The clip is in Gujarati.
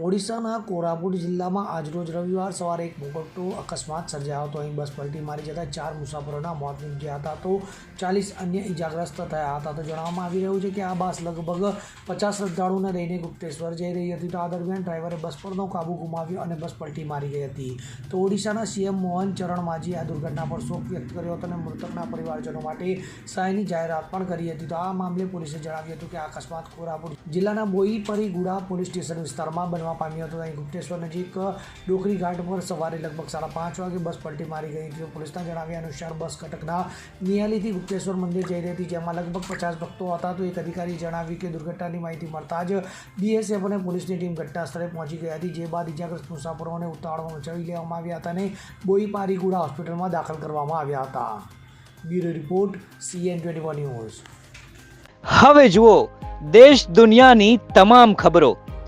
ઓડિશાના કોરાપુટ જિલ્લામાં આજરોજ રવિવાર સવારે એક મોટો અકસ્માત સર્જાયો હતો. અહીં બસ પલટી મારી જતા ચાર મુસાફરોના મોત નીપજ્યા હતા તો ચાલીસ અન્ય ઇજાગ્રસ્ત થયા હતા. તો જણાવવામાં આવી રહ્યું છે કે આ બસ લગભગ પચાસ શ્રદ્ધાળુને લઈને ગુપ્તેશ્વર જઈ રહી હતી. તો આ દરમિયાન ડ્રાઈવરે બસ પરનો કાબુ ગુમાવ્યો અને બસ પલટી મારી ગઈ હતી. તો ઓડિશાના સીએમ મોહન ચરણ માજીએ આ દુર્ઘટના પર શોક વ્યક્ત કર્યો હતો અને મૃતકના પરિવારજનો માટે સહાયની જાહેરાત પણ કરી હતી. તો આ મામલે પોલીસે જણાવ્યું હતું કે આ અકસ્માત કોરાપુટ જિલ્લાના બોઈપરીગુડા પોલીસ સ્ટેશન વિસ્તારમાં બનવા પામ્યો હતો. અહીં ગુપ્તેશ્વર નજીક ડોકરી ઘાટ પર સવારે લગભગ સાડા પાંચ વાગે બસ પલટી મારી ગઈ હતી. પોલીસના જણાવ્યા અનુસાર બસ કટકના નિયાલીથી ગુપ્તેશ્વર મંદિર જઈ રહી હતી, જેમાં લગભગ પચાસ ભક્તો હતા. તો એક અધિકારીએ જણાવ્યું કે દુર્ઘટનાની માહિતી મળતા જ બીએસએફ અને પોલીસની ટીમ ઘટના સ્થળે પહોંચી ગઈ હતી, જે બાદ ઇજાગ્રસ્ત મુસાફરોને ઉતાવળમાં ઉચકી લેવામાં આવ્યા હતા અને બોઈપારીગુડા હોસ્પિટલમાં દાખલ કરવામાં આવ્યા હતા. Bureau report, CN twenty one news. હવે જુઓ, દેશ દુનિયાની તમામ ખબરો.